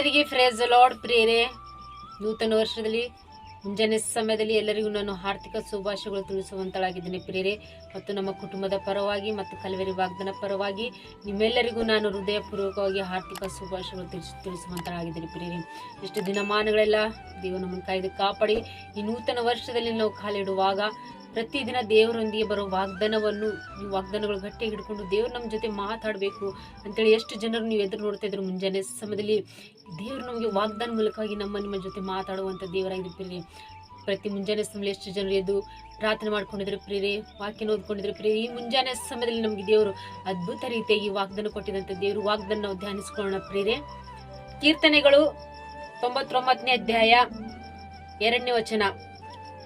ಎಲ್ಲರಿಗೆ phrase lord ಪ್ರೇರೆ ನೂತನ ವರ್ಷದಲ್ಲಿ, ಮುಂಜಾನೆ ಸಮಯದಲ್ಲಿ ಎಲ್ಲರಿಗೂ ನಾನು ಆರ್ಥಿಕ ಶುಭಾಶಯಗಳು ತಿಳಿಸುವಂತಳಾಗಿದ್ದೇನೆ ಪ್ರೇರೆ ಮತ್ತು ನಮ್ಮ ಕುಟುಂಬದ ಪರವಾಗಿ ಮತ್ತು ಕಲವೇರಿ ವಾಗ್ದನ ಪರವಾಗಿ ನಿಮ್ಮೆಲ್ಲರಿಗೂ ನಾನು ಹೃದಯಪೂರ್ವಕವಾಗಿ ಆರ್ಥಿಕ ಶುಭಾಶಯಗಳು ತಿಳಿಸಿ, ತಿಳಿಸುವಂತಳಾಗಿದ್ದೇನೆ ಪ್ರೇರೆ ಇಷ್ಟು ದಿನಮಾನಗಳೆಲ್ಲ ದೇವರು ನಮ್ಮನ್ನು ಕಾಯ್ದು ಕಾಪಾಡಿ. ಈ ನೂತನ ವರ್ಷದಲ್ಲಿ ನಾವು ಕಾಲಿಡುವಾಗ ಪ್ರತಿದಿನ ದೇವರೊಂದಿಗೆ ಬರೋ ವಾಗ್ದಾನವನ್ನು ವಾಗ್ದಾನಗಳು ಗಟ್ಟಿಯಾಗಿ ಹಿಡ್ಕೊಂಡು ದೇವ್ರು ನಮ್ಮ ಜೊತೆ ಮಾತಾಡಬೇಕು ಅಂತೇಳಿ ಎಷ್ಟು ಜನರು ನೀವು ಎದುರು ನೋಡ್ತಾ ಇದ್ರು ಮುಂಜಾನೆ ಸಮಯದಲ್ಲಿ ದೇವರು ನಮಗೆ ವಾಗ್ದಾನ ಮೂಲಕವಾಗಿ ನಮ್ಮ ನಿಮ್ಮ ಜೊತೆ ಮಾತಾಡುವಂಥ ದೇವರಾಗಿರ್ತೀರಿ. ಪ್ರತಿ ಮುಂಜಾನೆ ಸಮಯದಲ್ಲಿ ಎಷ್ಟು ಜನರು ಎದ್ದು ಪ್ರಾರ್ಥನೆ ಮಾಡ್ಕೊಂಡಿದ್ರೆ ಪ್ರೇರೆ ವಾಕ್ಯನ ಓದ್ಕೊಂಡಿದ್ರೆ ಪ್ರೇರೆ ಈ ಮುಂಜಾನೆ ಸಮಯದಲ್ಲಿ ನಮಗೆ ದೇವರು ಅದ್ಭುತ ರೀತಿಯಾಗಿ ವಾಗ್ದಾನ ಕೊಟ್ಟಿದಂಥ ದೇವರು ವಾಗ್ದಾನ ನಾವು ಧ್ಯಾನಿಸ್ಕೊಳ್ಳೋಣ ಪ್ರೇರೆ ಕೀರ್ತನೆಗಳು ತೊಂಬತ್ತೊಂಬತ್ತನೇ ಅಧ್ಯಾಯ ಎರಡನೇ ವಚನ.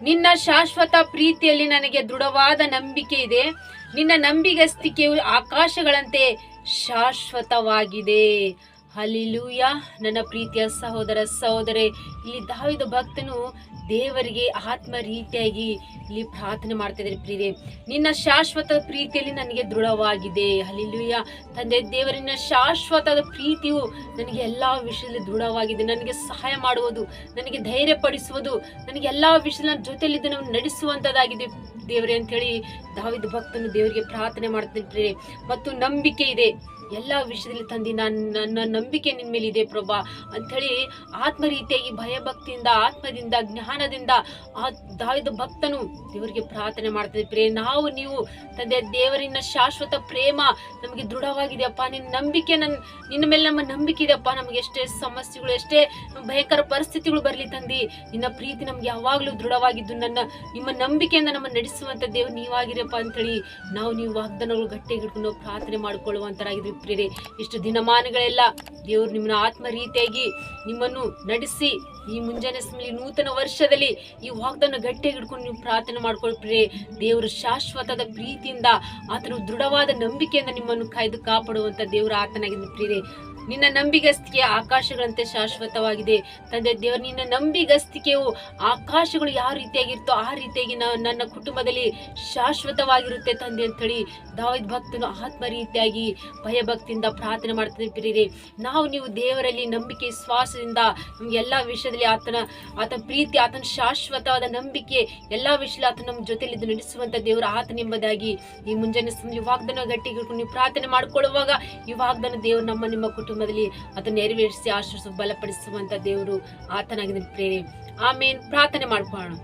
ನಿನ್ನ ಶಾಶ್ವತ ಪ್ರೀತಿಯಲ್ಲಿ ನನಗೆ ದೃಢವಾದ ನಂಬಿಕೆ ಇದೆ. ನಿನ್ನ ನಂಬಿಗಸ್ತಿಕೆಯು ಆಕಾಶಗಳಂತೆ ಶಾಶ್ವತವಾಗಿದೆ. ಹಲಿಲೂಯ ನನ್ನ ಪ್ರೀತಿಯ ಸಹೋದರ ಸಹೋದರೆ, ಇಲ್ಲಿ ದಾವಿದ ಭಕ್ತನು ದೇವರಿಗೆ ಆತ್ಮ ರೀತಿಯಾಗಿ ಇಲ್ಲಿ ಪ್ರಾರ್ಥನೆ ಮಾಡ್ತಿದ್ದಾರೆ ಪ್ರೀತಿ ನಿನ್ನ ಶಾಶ್ವತ ಪ್ರೀತಿಯಲ್ಲಿ ನನಗೆ ದೃಢವಾಗಿದೆ. ಹಲಿಲೂಯ ತಂದೆ ದೇವರಿನ ಶಾಶ್ವತದ ಪ್ರೀತಿಯು ನನಗೆ ಎಲ್ಲ ವಿಷಯದಲ್ಲಿ ದೃಢವಾಗಿದೆ. ನನಗೆ ಸಹಾಯ ಮಾಡುವುದು, ನನಗೆ ಧೈರ್ಯ ಪಡಿಸುವುದು ನನಗೆ ಎಲ್ಲ ವಿಷಯದ ಜೊತೆಯಲ್ಲಿ ಜೊತೆಯಲ್ಲಿದ್ದು ನಾವು ನಡೆಸುವಂಥದ್ದಾಗಿದೆ ದೇವರೇ ಅಂತೇಳಿ ದಾವಿದ ಭಕ್ತನು ದೇವರಿಗೆ ಪ್ರಾರ್ಥನೆ ಮಾಡ್ತಿರ್ತಾರೆ ಮತ್ತು ನಂಬಿಕೆ ಇದೆ. ಎಲ್ಲ ವಿಷಯದಲ್ಲಿ ತಂದೆ ನಾನು ನನ್ನ ನಂಬಿಕೆ ನಿನ್ನ ಮೇಲೆ ಇದೆ ಪ್ರಭಾ ಅಂಥೇಳಿ ಆತ್ಮ ರೀತಿಯಾಗಿ ಭಯಭಕ್ತಿಯಿಂದ, ಆತ್ಮದಿಂದ, ಜ್ಞಾನದಿಂದ ಆ ದಾವಿದ ಭಕ್ತನು ದೇವರಿಗೆ ಪ್ರಾರ್ಥನೆ ಮಾಡ್ತದೆ. ಪ್ರೇ ನಾವು ನೀವು ತಂದೆ ದೇವರಿನ ಶಾಶ್ವತ ಪ್ರೇಮ ನಮಗೆ ದೃಢವಾಗಿದೆಯಪ್ಪ. ನಿನ್ನ ನಂಬಿಕೆ ನನ್ನ ನಿನ್ನ ಮೇಲೆ ನಮ್ಮ ನಂಬಿಕೆ ಇದೆಯಪ್ಪ. ನಮಗೆ ಎಷ್ಟೇ ಸಮಸ್ಯೆಗಳು, ಎಷ್ಟೇ ಭಯಂಕರ ಪರಿಸ್ಥಿತಿಗಳು ಬರಲಿ ತಂದಿ, ನಿನ್ನ ಪ್ರೀತಿ ನಮ್ಗೆ ಯಾವಾಗಲೂ ದೃಢವಾಗಿದ್ದು ನನ್ನ, ನಿಮ್ಮ ನಂಬಿಕೆಯಿಂದ ನಮ್ಮ ನಡೆಸುವಂತ ದೇವ್ರು ನೀವಾಗಿರಪ್ಪ ಅಂತೇಳಿ ನಾವು ನೀವು ವಾಗ್ದಾನಗಳು ಗಟ್ಟಿಯಾಗಿ ಹಿಡ್ಕೊಂಡು ಪ್ರಾರ್ಥನೆ ಮಾಡ್ಕೊಳ್ಳುವಂತರಾಗಿದ್ವಿ ಪ್ರೇರೆ ಇಷ್ಟು ದಿನಮಾನಗಳೆಲ್ಲ ದೇವ್ರು ನಿಮ್ಮನ್ನ ಆತ್ಮ ರೀತಿಯಾಗಿ ನಿಮ್ಮನ್ನು ನಡೆಸಿ ಈ ಮುಂಜಾನೆ ಸಮಯ ನೂತನ ವರ್ಷದಲ್ಲಿ ಈ ವಾಗ್ದಾನ ಗಟ್ಟಿಯಾಗಿ ಹಿಡ್ಕೊಂಡು ನೀವು ಪ್ರಾರ್ಥನೆ ಮಾಡ್ಕೊಳ್ಳಿ ಪ್ರೇರೆ ದೇವರು ಶಾಶ್ವತದ ಪ್ರೀತಿಯಿಂದ ಆತನು ದೃಢವಾದ ನಂಬಿಕೆಯಿಂದ ನಿಮ್ಮನ್ನು ಕಾಯ್ದು ಕಾಪಾಡುವಂತ ದೇವರ ಆತನಾಗಿದ್ದು ಪ್ರೇರೆ ನಿನ್ನ ನಂಬಿಗಸ್ತಿಕೆ ಆಕಾಶಗಳಂತೆ ಶಾಶ್ವತವಾಗಿದೆ. ತಂದೆ ದೇವರ, ನಿನ್ನ ನಂಬಿಗಸ್ತಿಕೆಯು ಆಕಾಶಗಳು ಯಾವ ರೀತಿಯಾಗಿರುತ್ತೋ ಆ ರೀತಿಯಾಗಿ ನನ್ನ ಕುಟುಂಬದಲ್ಲಿ ಶಾಶ್ವತವಾಗಿರುತ್ತೆ ತಂದೆ ಅಂತೇಳಿ ದಾವಿದ್ ಭಕ್ತನು ಆತ್ಮ ರೀತಿಯಾಗಿ ಭಯಭಕ್ತಿಯಿಂದ ಪ್ರಾರ್ಥನೆ ಮಾಡ್ತಾನೆ ಪ್ರಿಯರೇ. ನಾವು ನೀವು ದೇವರಲ್ಲಿ ನಂಬಿಕೆ, ವಿಶ್ವಾಸದಿಂದ ನಮ್ಗೆ ಎಲ್ಲ ವಿಷಯದಲ್ಲಿ ಆತನ ಆತನ ಪ್ರೀತಿ, ಆತನ ಶಾಶ್ವತವಾದ ನಂಬಿಕೆ ಎಲ್ಲ ವಿಷಯದಲ್ಲಿ ಆತನ ನಮ್ಮ ಜೊತೆಯಲ್ಲಿ ನಡೆಸುವಂತ ದೇವರು ಆತನೆಂಬುದಾಗಿ ಈ ಮುಂಜಾನೆ ವಾಗ್ದಾನ ಗಟ್ಟಿಗೆ ನೀವು ಪ್ರಾರ್ಥನೆ ಮಾಡ್ಕೊಳ್ಳುವಾಗ ಈ ವಾಗ್ದಾನ ದೇವರು ನಮ್ಮ ನಿಮ್ಮ ಕುಟುಂಬದಲ್ಲಿ ಅದನ್ನು ನೆರವೇರಿಸಿ ಆಶ್ರಯಿಸು ಬಲಪಡಿಸುವಂಥ ದೇವರು ಆತನಾಗಿದ್ದ ಪ್ರೇರೆ ಆಮೇಲೆ ಪ್ರಾರ್ಥನೆ ಮಾಡ್ಕೊಳ್ಳೋಣ.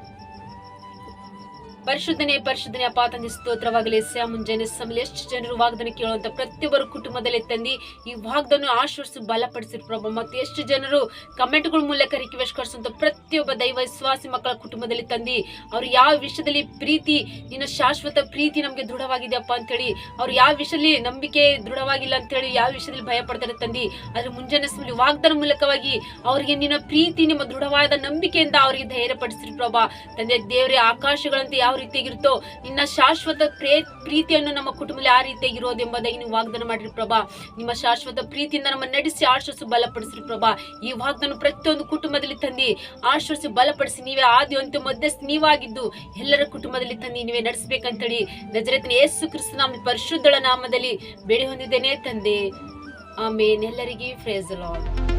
ಪರಿಶುದ್ಧನೆ, ಪರಿಶುದ್ಧನೇ, ಅಪ್ಪ ತಂದೆ, ಸ್ತೋತ್ರವಾಗಲಿ. ಸ್ಯಾ ಮುಂಜಾನೆ ಸಮಯ ಎಷ್ಟು ಜನರು ವಾಗ್ದಾನ ಕೇಳುವಂತ ಪ್ರತಿಯೊಬ್ಬರು ಕುಟುಂಬದಲ್ಲಿ ತಂದಿ ಈ ವಾಗ್ದಾನ ಆಶ್ವರ್ಸಿ ಬಲಪಡಿಸಿರು ಪ್ರಭು. ಮತ್ತು ಎಷ್ಟು ಜನರು ಕಮೆಂಟ್ಗಳ ಮೂಲಕ ರಿಕ್ವೆಸ್ಟ್ ಕಳಿಸುವಂತ ಪ್ರತಿಯೊಬ್ಬ ದೈವ ವಿಶ್ವಾಸಿ ಮಕ್ಕಳ ಕುಟುಂಬದಲ್ಲಿ ತಂದಿ, ಅವ್ರು ಯಾವ ವಿಷಯದಲ್ಲಿ ಪ್ರೀತಿ ನಿನ್ನ ಶಾಶ್ವತ ಪ್ರೀತಿ ನಮಗೆ ದೃಢವಾಗಿದೆಯಪ್ಪ ಅಂತೇಳಿ, ಅವ್ರು ಯಾವ ವಿಷಯದಲ್ಲಿ ನಂಬಿಕೆ ದೃಢವಾಗಿಲ್ಲ ಅಂತೇಳಿ ಯಾವ ವಿಷಯದಲ್ಲಿ ಭಯ ಪಡ್ತಾರೆ ತಂದಿ, ಅದ್ರ ಮುಂಜಾನೆ ಸಮಯ ವಾಗ್ದಾನ ಮೂಲಕವಾಗಿ ಅವರಿಗೆ ನಿನ್ನ ಪ್ರೀತಿ, ನಿಮ್ಮ ದೃಢವಾದ ನಂಬಿಕೆಯಿಂದ ಅವರಿಗೆ ಧೈರ್ಯ ಪಡಿಸಿರಿ ಪ್ರಭಾ. ತಂದೆ, ದೇವರೇ, ಆಕಾಶಗಳಂತೆ ರೀತಿಯಾಗಿರುತ್ತೋ ನಿನ್ನ ಶಾಶ್ವತ ಪ್ರೇ, ಪ್ರೀತಿಯನ್ನು ನಮ್ಮ ಕುಟುಂಬದಲ್ಲಿ ಆ ರೀತಿಯಾಗಿರೋದು ಎಂಬುದಾಗಿ ನೀವು ವಾಗ್ದಾನ ಮಾಡಿರಿ ಪ್ರಭಾ. ನಿಮ್ಮ ಶಾಶ್ವತ ಪ್ರೀತಿಯಿಂದ ನಮ್ಮ ನಡೆಸಿ ಆಶ್ವಾಸ ಬಲಪಡಿಸ್ರಿ ಪ್ರಭಾ. ಈ ವಾಗ್ದಾನ ಪ್ರತಿಯೊಂದು ಕುಟುಂಬದಲ್ಲಿ ತಂದಿ ಆಶ್ವಾಸ ಬಲಪಡಿಸಿ, ನೀವೇ ಆದಿ ಅಂತ ಮಧ್ಯಸ್ಥ, ನೀವಾಗಿದ್ದು ಎಲ್ಲರ ಕುಟುಂಬದಲ್ಲಿ ತಂದಿ, ನೀವೇ ನಡೆಸಬೇಕಂತೇಳಿ ನಜರತ್ನ ಯೇಸು ಕ್ರಿಸ್ತ ನಾಮ, ಪರಿಶುದ್ಧಳ ನಾಮದಲ್ಲಿ ಬೆಳೆ ಹೊಂದಿದ್ದೇನೆ ತಂದೆ. ಆಮೇನ್. ಎಲ್ಲರಿಗೆ ಫ್ರೇಸ್ ಲಾರ್ಡ್